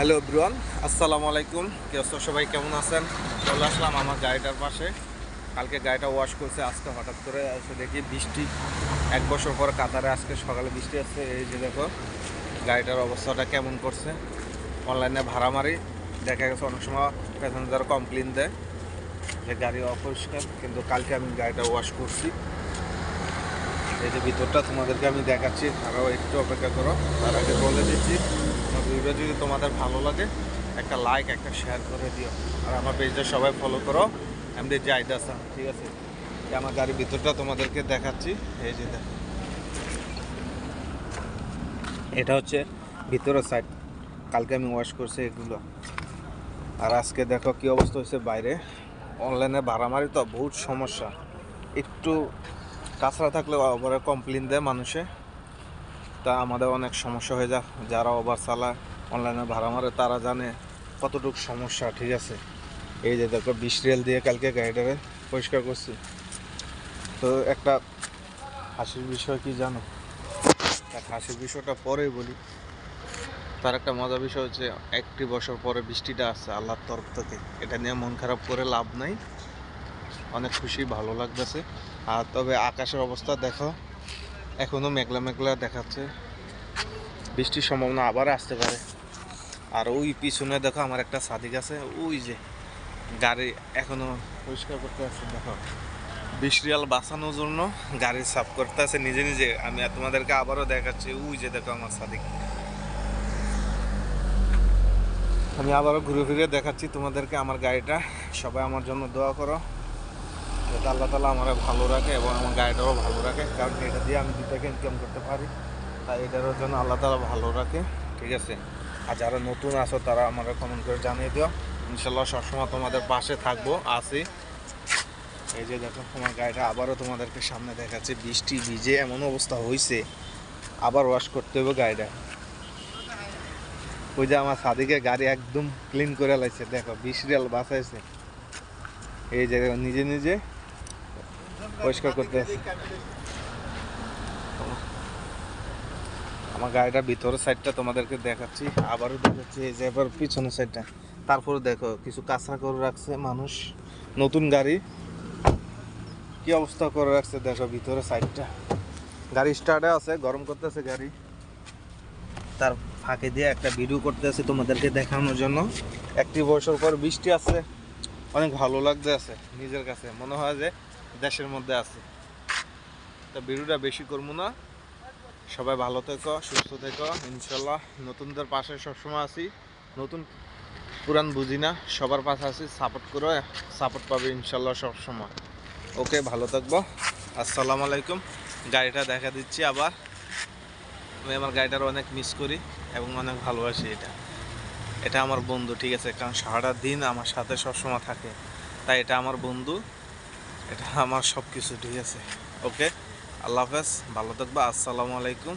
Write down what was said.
Hello ব্রুয়ান আসসালামু আলাইকুম। কি অবস্থা? সবাই কেমন আছেন? চলে আসলাম আমার গাড়িটার পাশে। কালকে গাড়িটা ওয়াশ করছে, আজকে হঠাৎ করে এসে দেখি বৃষ্টি। এক বছর পর কাতারে আজকে সকালে বৃষ্টি আসছে, এই যে দেখো, গাড়িটার অবস্থাটা কেমন করছে। অনলাইনে ভাড়া মারি দেখা গেছে অনেক সময় প্যাসেঞ্জার কমপ্লেন দেয় যে গাড়ি অপরিষ্কার, কিন্তু কালকে আমি গাড়িটা ওয়াশ করছি। এই যে ভিতরটা তোমাদেরকে আমি দেখাচ্ছি, তারাও একটু অপেক্ষা করো, তার আগে বলে দিচ্ছি। ভিডিও যদি তোমাদের ভালো লাগে, একটা লাইক একটা শেয়ার করে দিও। আর আমার পেজটা সবাই ফলো করো। এমনি জাহিদ হাসান ঠিক আছে? আমার গাড়ির ভিতরটা তোমাদেরকে দেখাচ্ছি। এই যে দেখো। এটা হচ্ছে ভিতরের সাইড কালকে আমি ওয়াশ করছি এগুলো। আর আজকে দেখো কি অবস্থা হয়েছে বাইরে। অনলাইনে ভাড়ামারি তো বহুত সমস্যা। একটু কাঁচরা থাকলে ওভারে কমপ্লেন দেয় মানুষে। তা আমাদের অনেক সমস্যা হয়ে যায়। যারা ওভার চালায় অনলাইনে ভাড়া মারে, তারা জানে কতটুকু সমস্যা, ঠিক আছে? এই যে দেখো, বিশ রেল দিয়ে কালকে গাড়িটারে পরিষ্কার করছি। তো একটা হাসির বিষয় কি জানো? হাসির বিষয়টা পরেই বলি। তার একটা মজার বিষয় হচ্ছে, একটি বছর পরে বৃষ্টিটা আসছে আল্লাহর তরফ থেকে। এটা নিয়ে মন খারাপ করে লাভ নাই। অনেক খুশি, ভালো লাগতেছে। আর তবে আকাশের অবস্থা দেখো এখনও মেঘলা মেঘলা দেখাচ্ছে। বৃষ্টির সম্ভাবনা আবার আসতে পারে। আর ওই পিছনে দেখো আমার একটা সাদিক আছে, ওই যে গাড়ি এখনও পরিষ্কার করতে আছে, দেখো। বিশ রিয়াল বাঁচানোর জন্য গাড়ি সাফ করতে আছে, নিজে নিজে। আমি তোমাদেরকে আবারও দেখাচ্ছি, ওই যে দেখো আমার সাদিক। আমি আবারও ঘুরে ফিরে দেখাচ্ছি তোমাদেরকে আমার গাড়িটা। সবাই আমার জন্য দোয়া করো। যাতে আল্লাহ তালা আমার ভালো রাখে এবং আমার গাড়িটাও ভালো রাখে। কারণ এটা দিয়ে আমি দুটাকে ইনকাম করতে পারি। তাই এটারও জন্য আল্লাহ তালা ভালো রাখে, ঠিক আছে? আর যারা নতুন আসো তারা আমার কমেন্ট করে জানিয়ে দিও। ইনশাল্লাহ সবসময় তোমাদের পাশে থাকব আসি এই যে দেখো, তোমার গাড়িটা আবারও তোমাদেরকে সামনে দেখাচ্ছে। বৃষ্টি, ভিজে এমন অবস্থা হয়েছে আবার ওয়াশ করতে হবে গাড়িটা ওই যে আমার সাদিকে গাড়ি একদম ক্লিন করে লাইছে। দেখো বিশ রিয়াল বাঁচাইছে। এই যে নিজে নিজে পরিষ্কার করতে। আছে আমার গাড়িটার ভিতরের সাইডটা তোমাদেরকে দেখাচ্ছি, আবারও দেখাচ্ছি, এই যে এবার পিছনের সাইডটা তারপরে দেখো, কিছু কাঁচরা করে রাখছে মানুষ, নতুন গাড়ি। কি অবস্থা করে রাখছে দেখো ভিতরের সাইডটা গাড়ি স্টার্টে আছে, গরম করতেছে গাড়ি। তার ফাঁকে দিয়ে একটা ভিডিও করতেছে তোমাদেরকে দেখানোর জন্য। একটি বছর পর বৃষ্টি আছে অনেক ভালো লাগতে আছে নিজের কাছে। মনে হয় যে দেশের মধ্যে আছে। তো ভিডিওটা বেশি করব না। সবাই ভালো থেকো, সুস্থ থেকো ইনশাল্লাহ নতুনদের পাশে সবসময় আছি। নতুন পুরান বুঝি না, সবার পাশে আছি। সাপোর্ট করো সাপোর্ট পাবে ইনশাল্লাহ সবসময়। ওকে, ভালো থাকব। আসসালামু আলাইকুম। গাড়িটা দেখা দিচ্ছি আবার। আমি আমার গাড়িটার অনেক মিস করি এবং অনেক ভালোবাসি এটা। এটা আমার বন্ধু, ঠিক আছে? কারণ সারাটা দিন আমার সাথে সবসময় থাকে। তাই এটা আমার বন্ধু। এটা আমার সব কিছু ঠিক আছে? ওকে আল্লাহ হাফেজ ভালো থাকবা আসসালামু আলাইকুম।